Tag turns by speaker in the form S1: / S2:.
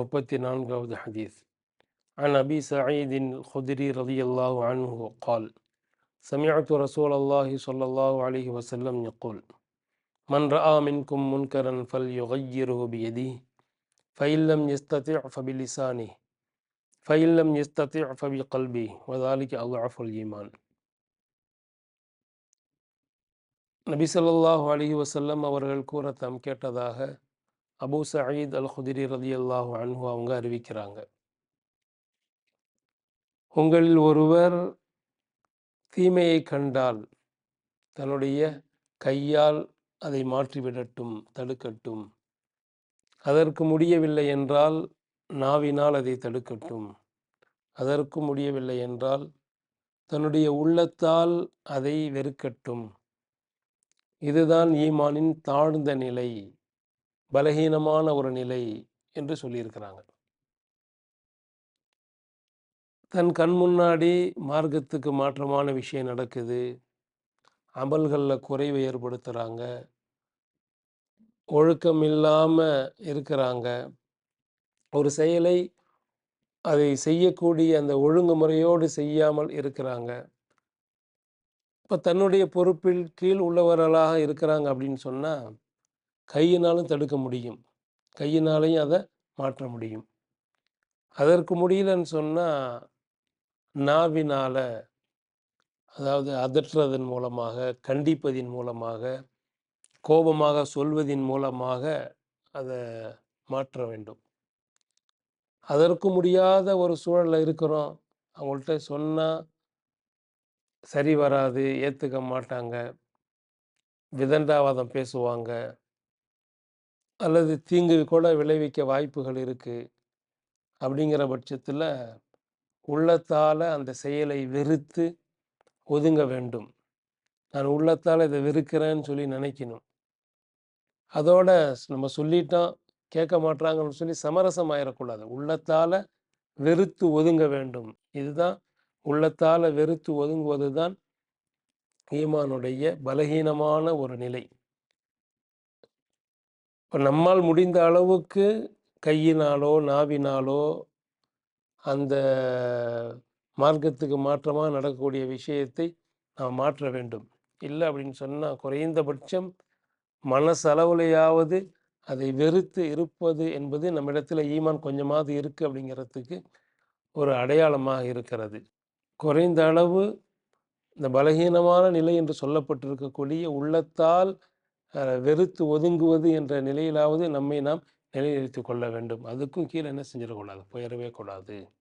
S1: முப்பத்தி நான்காவது ஹதீஸ் عن أبي سعيد الخدري رضي الله عنه قال سمعت رسول الله صلى الله عليه وسلم يقول من رأى منكم منكرا فليغيره بيده فإن لم يستطع فبلسانه فإن لم يستطع فبقلبه وذلك أضعف الإيمان நபி ஸல்லல்லாஹு அலைஹி வஸல்லம் அவர்கள் கூற தாம் கேட்டதாக அபு சயீத் அல் குதிரி ரலியல்லாஹு அன்ஹு அவங்க அறிவிக்கிறாங்க. உங்களில் ஒருவர் தீமையை கண்டால் தன்னுடைய கையால் அதை மாற்றிவிடட்டும் தடுக்கட்டும். அதற்கு முடியவில்லை என்றால் நாவினால் அதை தடுக்கட்டும். அதற்கு முடியவில்லை என்றால் தன்னுடைய உள்ளத்தால் அதை வெறுக்கட்டும். இதுதான் ஈமானின் தாழ்ந்த நிலை. பலகீனமான ஒரு நிலை என்று சொல்லியிருக்கிறாங்க. தன் கண் முன்னாடி மார்க்கத்துக்கு மாற்றமான விஷயம் நடக்குது. அமல்களில் குறைவை ஏற்படுத்துகிறாங்க ஒழுக்கம் இல்லாமல் இருக்கிறாங்க. ஒரு செயலை அதை செய்யக்கூடிய அந்த ஒழுங்குமுறையோடு செய்யாமல் இருக்கிறாங்க. இப்போ தன்னுடைய பொறுப்பில் கீழ் உள்ளவர்களாக இருக்கிறாங்க அப்படின்னு சொன்னால் கையினாலும் தடுக்க முடியும். கையினாலையும் அதை மாற்ற முடியும். அதற்கு முடியலன்னு சொன்னால் நாவினால் அதாவது அதற்றுறதன் மூலமாக கண்டிப்பதின் மூலமாக கோபமாக சொல்வதின் மூலமாக அதை மாற்ற வேண்டும். அதற்கு முடியாத ஒரு சூழலில் இருக்கிறோம். அவங்கள்ட்ட சொன்னால் சரி வராது ஏற்றுக்க மாட்டாங்க. விதண்டாவாதம் பேசுவாங்க. அல்லது தீங்கு கூட விளைவிக்க வாய்ப்புகள் இருக்குது அப்படிங்கிற பட்சத்தில் உள்ளத்தால் அந்த செயலை வெறுத்து ஒதுங்க வேண்டும். நான் உள்ளத்தால் இதை வெறுக்கிறேன்னு சொல்லி நினைக்கணும். அதோட நம்ம சொல்லிட்டோம் கேட்க மாட்டாங்கன்னு சொல்லி சமரசம் ஆயிடக்கூடாது உள்ளத்தால் வெறுத்து ஒதுங்க வேண்டும். இதுதான் உள்ளத்தால் வெறுத்து ஒதுங்குவது தான் ஈமானுடைய பலகீனமான ஒரு நிலை. இப்போ நம்மால் முடிந்த அளவுக்கு கையினாலோ நாவினாலோ அந்த மார்க்கத்துக்கு மாற்றமாக நடக்கக்கூடிய விஷயத்தை நாம் மாற்ற வேண்டும். இல்லை அப்படின்னு சொன்னால் குறைந்தபட்சம் மனசளவுலையாவது அதை வெறுத்து இருப்பது என்பது நம்மிடத்தில் ஈமான் கொஞ்சமாவது இருக்குது அப்படிங்கிறதுக்கு ஒரு அடையாளமாக இருக்கிறது. குறைந்த அளவு இந்த பலகீனமான நிலை என்று சொல்லப்பட்டிருக்கக்கூடிய உள்ளத்தால் வெறுத்து ஒதுங்குவது என்ற நிலையிலாவது நம்மை நாம் நிலைநிறுத்திக் கொள்ள வேண்டும். அதுக்கும் கீழே என்ன செஞ்சிடக்கூடாது போயிடவே கூடாது.